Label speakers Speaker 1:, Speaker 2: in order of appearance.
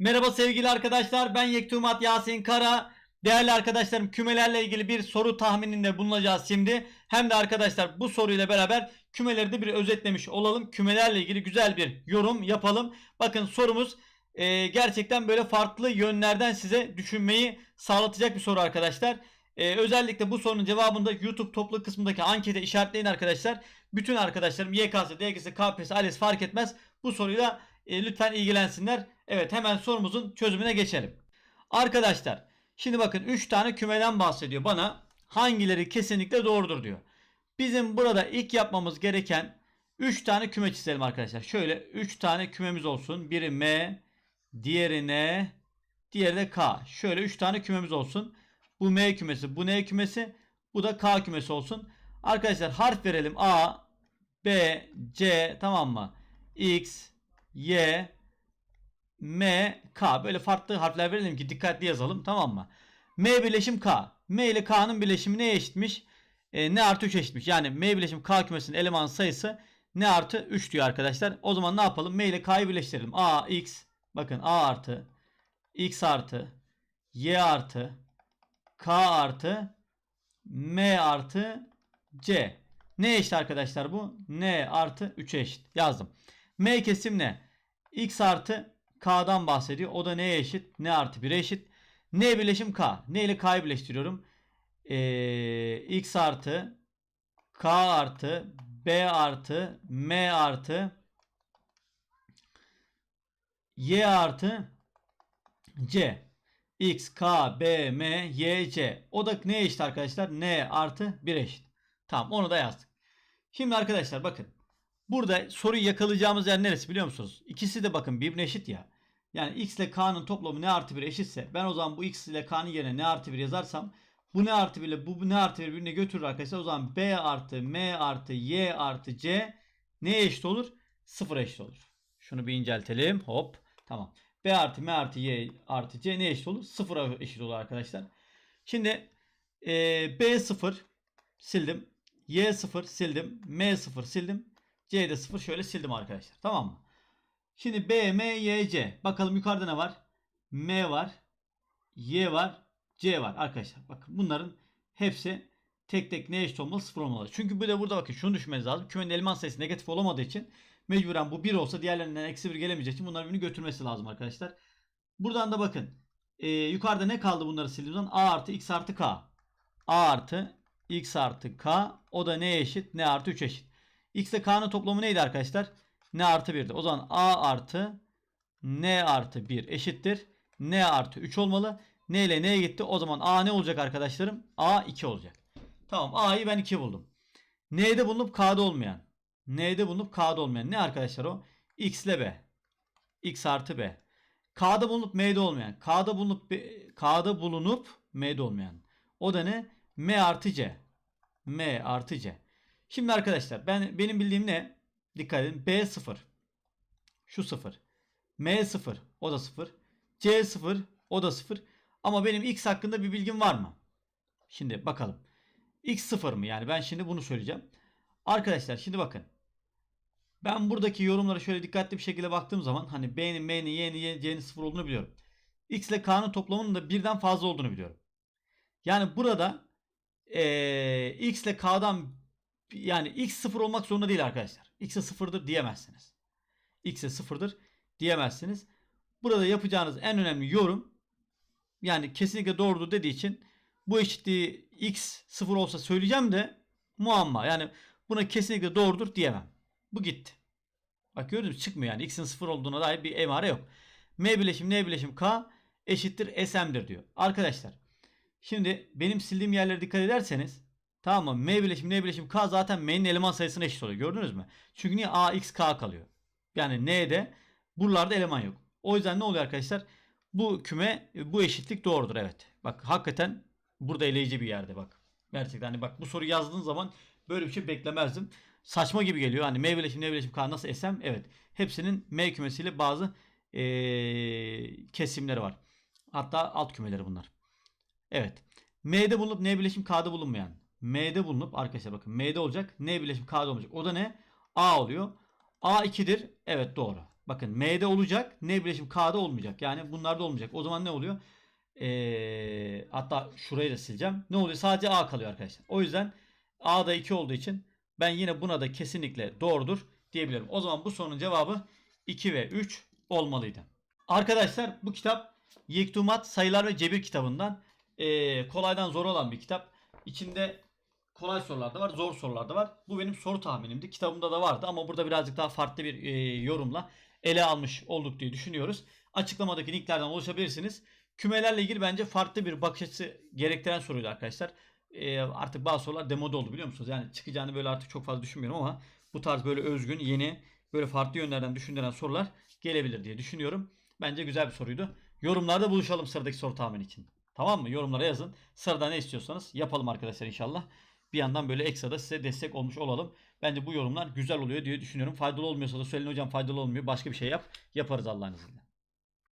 Speaker 1: Merhaba sevgili arkadaşlar ben Yektumat Yasin Kara. Değerli arkadaşlarım kümelerle ilgili bir soru tahmininde bulunacağız şimdi. Hem de arkadaşlar bu soruyla beraber kümeleri de bir özetlemiş olalım. Kümelerle ilgili güzel bir yorum yapalım. Bakın sorumuz e, gerçekten böyle farklı yönlerden size düşünmeyi sağlatacak bir soru arkadaşlar. E, özellikle bu sorunun cevabını da YouTube toplu kısmındaki ankete işaretleyin arkadaşlar. Bütün arkadaşlarım YKS, DGS, KPSS, ALES fark etmez. Bu soruyla e, lütfen ilgilensinler. Evet hemen sorumuzun çözümüne geçelim. Arkadaşlar şimdi bakın 3 tane kümeden bahsediyor bana. Hangileri kesinlikle doğrudur diyor. Bizim burada ilk yapmamız gereken 3 tane küme çizelim arkadaşlar. Şöyle 3 tane kümemiz olsun. Biri M, diğeri N, diğeri de K. Şöyle 3 tane kümemiz olsun. Bu M kümesi, bu N kümesi, bu da K kümesi olsun. Arkadaşlar harf verelim. A, B, C tamam mı? X, Y, M, K. Böyle farklı harfler verelim ki dikkatli yazalım tamam mı? M birleşim K. M ile K'nın birleşimi neye eşitmiş? E, ne artı 3 eşitmiş. Yani M birleşim K kümesinin eleman sayısı ne artı 3 diyor arkadaşlar. O zaman ne yapalım? M ile K'yı birleştirelim. A, X. Bakın A artı X artı Y artı K artı M artı C. Ne eşit arkadaşlar bu? N artı 3'e eşit. Yazdım. M kesim ne? X artı K'dan bahsediyor. O da neye eşit? N artı 1'e eşit. N birleşim K. N ile K'yı birleştiriyorum. Ee, X artı K artı B artı M artı Y artı C. X, K, B, M, Y, C. O da ne eşit arkadaşlar? N artı 1 eşit. Tamam onu da yazdık. Şimdi arkadaşlar bakın. Burada soruyu yakalayacağımız yer neresi biliyor musunuz? İkisi de bakın birbirine eşit ya. Yani x ile k'nın toplamı ne artı 1 eşitse ben o zaman bu x ile k'nın yerine ne artı 1 yazarsam bu ne artı 1 ile bu ne artı 1 birbirine götürür arkadaşlar. O zaman b artı m artı y artı c neye eşit olur? 0 eşit olur. Şunu bir inceltelim. Hop. Tamam. b artı m artı y artı c ne eşit olur? 0'a eşit olur arkadaşlar. Şimdi e, b 0 sildim. y 0 sildim. m 0 sildim. C'de 0 şöyle sildim arkadaşlar. Tamam mı? Şimdi B, M, Y, C. Bakalım yukarıda ne var? M var. Y var. C var. Arkadaşlar bakın bunların hepsi tek tek ne eşit olmalı? 0 olmalı. Çünkü bir de burada bakın şunu düşünmeniz lazım. Kümenin eleman sayısı negatif olamadığı için mecburen bu 1 olsa diğerlerinden eksi 1 gelemeyeceği için bunlar birbirini götürmesi lazım arkadaşlar. Buradan da bakın. Ee, yukarıda ne kaldı bunları sildiğim zaman? A artı X artı K. A artı X artı K. O da neye eşit? Ne artı 3 eşit. X ile K'nın toplamı neydi arkadaşlar? N artı 1'di. O zaman A artı N artı 1 eşittir. N artı 3 olmalı. N ile N'ye gitti. O zaman A ne olacak arkadaşlarım? A 2 olacak. Tamam A'yı ben 2 buldum. N'de bulunup K'da olmayan. N'de bulunup K'da olmayan. Ne arkadaşlar o? X ile B. X artı B. K'da bulunup M'de olmayan. K'da bulunup B, K'da bulunup M'de olmayan. O da ne? M artı C. M artı C. Şimdi arkadaşlar ben benim bildiğim ne? Dikkat edin. B 0. Şu 0. M 0. O da 0. C 0. O da 0. Ama benim X hakkında bir bilgim var mı? Şimdi bakalım. X 0 mı? Yani ben şimdi bunu söyleyeceğim. Arkadaşlar şimdi bakın. Ben buradaki yorumlara şöyle dikkatli bir şekilde baktığım zaman hani B'nin, M'nin, Y'nin, C'nin 0 olduğunu biliyorum. X ile K'nın toplamının da birden fazla olduğunu biliyorum. Yani burada ee, X ile K'dan yani x sıfır olmak zorunda değil arkadaşlar. X'e sıfırdır diyemezsiniz. X'e sıfırdır diyemezsiniz. Burada yapacağınız en önemli yorum yani kesinlikle doğrudur dediği için bu eşitliği x sıfır olsa söyleyeceğim de muamma. Yani buna kesinlikle doğrudur diyemem. Bu gitti. Bak gördünüz çıkmıyor yani. X'in sıfır olduğuna dair bir emare yok. M bileşim N bileşim K eşittir SM'dir diyor. Arkadaşlar şimdi benim sildiğim yerlere dikkat ederseniz Tamam mı? M bileşim N bileşim K zaten M'nin eleman sayısına eşit oluyor. Gördünüz mü? Çünkü niye A X K kalıyor. Yani N'de buralarda eleman yok. O yüzden ne oluyor arkadaşlar? Bu küme bu eşitlik doğrudur evet. Bak hakikaten burada eleyici bir yerde bak. Gerçekten hani bak bu soru yazdığın zaman böyle bir şey beklemezdim. Saçma gibi geliyor. Hani M bileşim N bileşim K nasıl esem? Evet. Hepsinin M kümesiyle bazı ee, kesimleri var. Hatta alt kümeleri bunlar. Evet. M'de bulunup N bileşim K'da bulunmayan. M'de bulunup arkadaşlar bakın M'de olacak. N birleşim K'da olacak. O da ne? A oluyor. A 2'dir. Evet doğru. bakın M'de olacak. N bileşim K'da olmayacak. Yani bunlarda olmayacak. O zaman ne oluyor? Ee, hatta şurayı da sileceğim. Ne oluyor? Sadece A kalıyor arkadaşlar. O yüzden A'da 2 olduğu için ben yine buna da kesinlikle doğrudur diyebilirim. O zaman bu sorunun cevabı 2 ve 3 olmalıydı. Arkadaşlar bu kitap Yektumat Sayılar ve Cebir kitabından ee, kolaydan zor olan bir kitap. İçinde kolay sorular da var, zor sorular da var. Bu benim soru tahminimdi. Kitabımda da vardı ama burada birazcık daha farklı bir e, yorumla ele almış olduk diye düşünüyoruz. Açıklamadaki linklerden ulaşabilirsiniz. Kümelerle ilgili bence farklı bir bakış açısı gerektiren soruydu arkadaşlar. E, artık bazı sorular demode oldu biliyor musunuz? Yani çıkacağını böyle artık çok fazla düşünmüyorum ama bu tarz böyle özgün, yeni, böyle farklı yönlerden düşündüren sorular gelebilir diye düşünüyorum. Bence güzel bir soruydu. Yorumlarda buluşalım sıradaki soru tahmini için. Tamam mı? Yorumlara yazın. Sırada ne istiyorsanız yapalım arkadaşlar inşallah. Bir yandan böyle ekstra da size destek olmuş olalım. Bence bu yorumlar güzel oluyor diye düşünüyorum. Faydalı olmuyorsa da söyleyin hocam faydalı olmuyor. Başka bir şey yap. Yaparız Allah'ın izniyle.